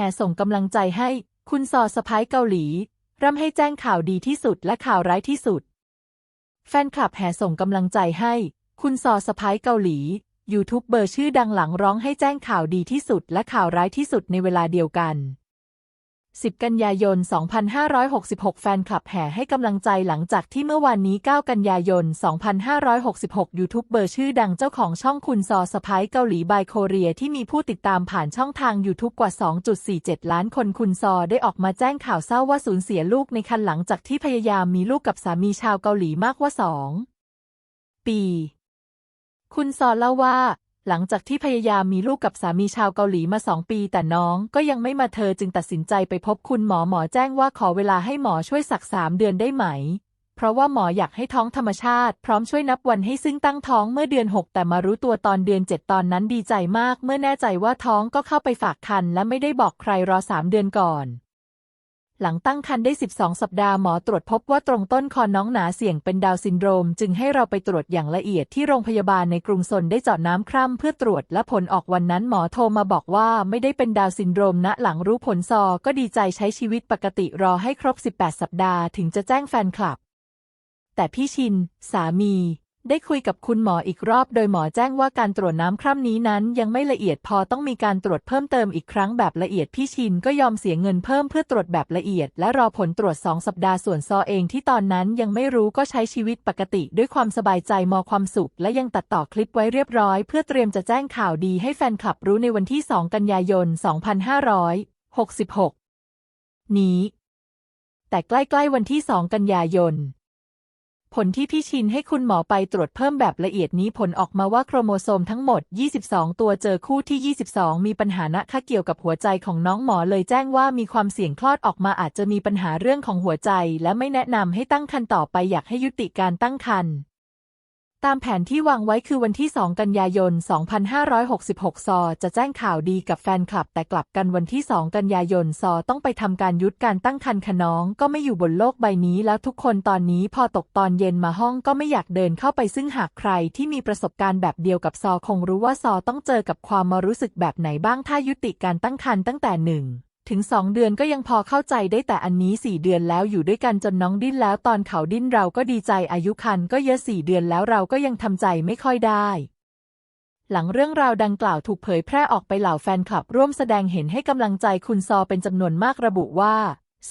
แห่ส่งกำลังใจให้ คุณซอสไพ้ายเกาหลี ร่ำให้แจ้งข่าวดีที่สุดและข่าวร้ายที่สุด แฟนคลับแห่ส่งกำลังใจให้ คุณซอสไพ้ายเกาหลียูทูบเบอร์ชื่อดังหลังร้องให้แจ้งข่าวดีที่สุดและข่าวร้ายที่สุดในเวลาเดียวกัน 10 กันยายน 2566 แฟนคลับแห่ให้กำลังใจหลังจากที่เมื่อวานนี้ 9 กันยายน 2566 ยูทูบเบอร์ชื่อดังเจ้าของช่องคุณซอสะพ้ายเกาหลีบายโคเรียที่มีผู้ติดตามผ่านช่องทาง YouTube กว่า 2.47 ล้านคนคุณซอได้ออกมาแจ้งข่าวเศร้าว่าสูญเสียลูกในคันหลังจากที่พยายามมีลูกกับสามีชาวเกาหลีมากกว่า 2 ปี คุณซอเล่าว่า หลังจากที่พยายามมีลูกกับสามีชาวเกาหลีมาสองปี แต่น้องก็ยังไม่มาเธอจึงตัดสินใจไปพบคุณหมอหมอแจ้งว่าขอเวลาให้หมอช่วยสักสามเดือนได้ไหม เพราะว่าหมออยากให้ท้องธรรมชาติ พร้อมช่วยนับวันให้ซึ่งตั้งท้องเมื่อเดือน 6 แต่มารู้ตัวตอนเดือน 7 ตอนนั้นดีใจมาก เมื่อแน่ใจว่าท้องก็เข้าไปฝากคันและไม่ได้บอกใครรอสามเดือนก่อน หลังตั้งครรภ์ได้ 12 สัปดาห์หมอตรวจพบว่าตรงต้นคอน้องหนาเสี่ยงเป็นดาวซินโดรม จึงให้เราไปตรวจอย่างละเอียดที่โรงพยาบาลในกรุงซนได้เจาะน้ำคร่ำเพื่อตรวจและผลออกวันนั้นหมอโทรมาบอกว่าไม่ได้เป็นดาวซินโดรมณหลังรู้ผลซอ ก็ดีใจใช้ชีวิตปกติรอให้ครบ 18 สัปดาห์ถึงจะแจ้งแฟนคลับ แต่พี่ชิน สามี ได้คุยกับคุณหมออีกรอบ โดยหมอแจ้งว่าการตรวจน้ำคร่ำนี้นั้น ยังไม่ละเอียดพอต้องมีการตรวจเพิ่มเติมอีกครั้งแบบละเอียดพี่ชินก็ยอมเสียเงินเพิ่มเพื่อตรวจแบบละเอียด และรอผลตรวจ2สัปดาห์ส่วนซอเองที่ตอนนั้นยังไม่รู้ก็ใช้ชีวิตปกติด้วยความสบายใจมอความสุข และยังตัดต่อคลิปไว้เรียบร้อย เพื่อเตรียมจะแจ้งข่าวดีให้แฟนคลับรู้ในวันที่ 2 กันยายน 2566 นี้ แต่ใกล้ๆวันที่ 2 กันยายน ผลที่พี่ชินให้คุณหมอไปตรวจเพิ่มแบบละเอียดนี้ผลออกมาว่าโครโมโซมทั้งหมด 22 ตัวเจอคู่ที่ 22 มีปัญหานะคะเกี่ยวกับหัวใจของน้องหมอเลยแจ้งว่ามีความเสี่ยงคลอดออกมาอาจจะมีปัญหาเรื่องของหัวใจ และไม่แนะนำให้ตั้งครรภ์ต่อไปอยากให้ยุติการตั้งครรภ์ ตามแผนที่วางไว้คือวันที่ 2 กันยายน 2566 ซอ จะแจ้งข่าวดีกับแฟนคลับ แต่กลับกันวันที่ 2 กันยายน ซอต้องไปทำการยุดการตั้งครรภ์คะน้อง ก็ไม่อยู่บนโลกใบนี้แล้วทุกคนตอนนี้พอตกตอนเย็นมาห้องก็ไม่อยากเดินเข้าไปซึ่งหากใครที่มีประสบการณ์แบบเดียวกับซอคงรู้ว่าซอต้องเจอกับความมารู้สึกแบบไหนบ้างถ้ายุติการตั้งครรภ์ตั้งแต่หนึ่ง ถึงสองเดือนก็ยังพอเข้าใจได้แต่อันนี้สี่เดือนแล้วอยู่ด้วยกันจนน้องดิ้นแล้วตอนเขาดิ้นเราก็ดีใจอายุคันก็เยอะสี่เดือนแล้วเราก็ยังทำใจไม่ค่อยได้ หลังเรื่องราวดังกล่าวถูกเผยแพร่ออกไปเหล่าแฟนคลับร่วมแสดงเห็นให้กำลังใจคุณซอเป็นจำนวนมากระบุว่า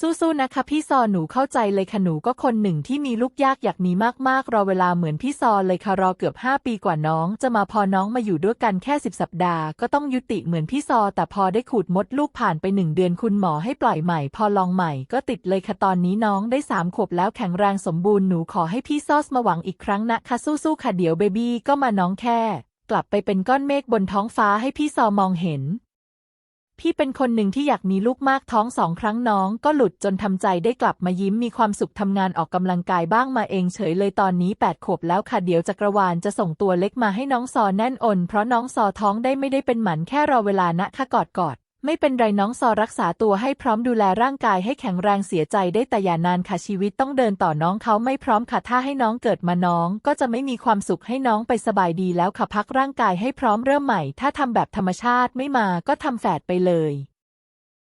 สู้ๆ นะคะพี่ซอหนูเข้าใจเลยค่ะหนูก็คนหนึ่งที่มีลูกยากอยากมีมากๆ รอเวลาเหมือนพี่ซอเลยค่ะรอเกือบ 5 ปีกว่าน้อง จะมาพอน้องมาอยู่ด้วยกันแค่ 10 สัปดาห์ก็ต้องยุติเหมือนพี่ซอ แต่พอได้ขูดมดลูกผ่านไปหนึ่งเดือนคุณหมอให้ปล่อยใหม่ พอลองใหม่ก็ติดเลยค่ะตอนนี้น้องได้สามขวบแล้วแข็งแรงสมบูรณ์หนูขอให้พี่ซอสมาหวังอีกครั้งนะคะสู้ๆค่ะเดี๋ยวเบบี้ก็มาน้องแค่ กลับไปเป็นก้อนเมฆบนท้องฟ้าให้พี่ซอมองเห็น พี่เป็นคนหนึ่งที่อยากมีลูกมากท้องสองครั้งน้อง ก็หลุดจนทำใจได้กลับมายิ้มมีความสุขทำงานออกกำลังกายบ้างมาเองเฉยเลยตอนนี้แปดขวบแล้วค่ะเดี๋ยวจักรวาลจะส่งตัวเล็กมาให้น้องซอแน่นอนเพราะน้องซอท้องได้ไม่ได้เป็นหมันแค่รอเวลานะคะกอดกอด ไม่เป็นไรน้องซอรักษาตัวให้พร้อมดูแลร่างกายให้แข็งแรงเสียใจได้แต่อย่านานค่ะชีวิตต้องเดินต่อน้องเขาไม่พร้อมค่ะถ้าให้น้องเกิดมาน้อง ก็จะไม่มีความสุขให้น้องไปสบายดีแล้วค่ะพักร่างกายให้พร้อมเริ่มใหม่ ถ้าทำแบบธรรมชาติไม่มาก็ทำแฝดไปเลย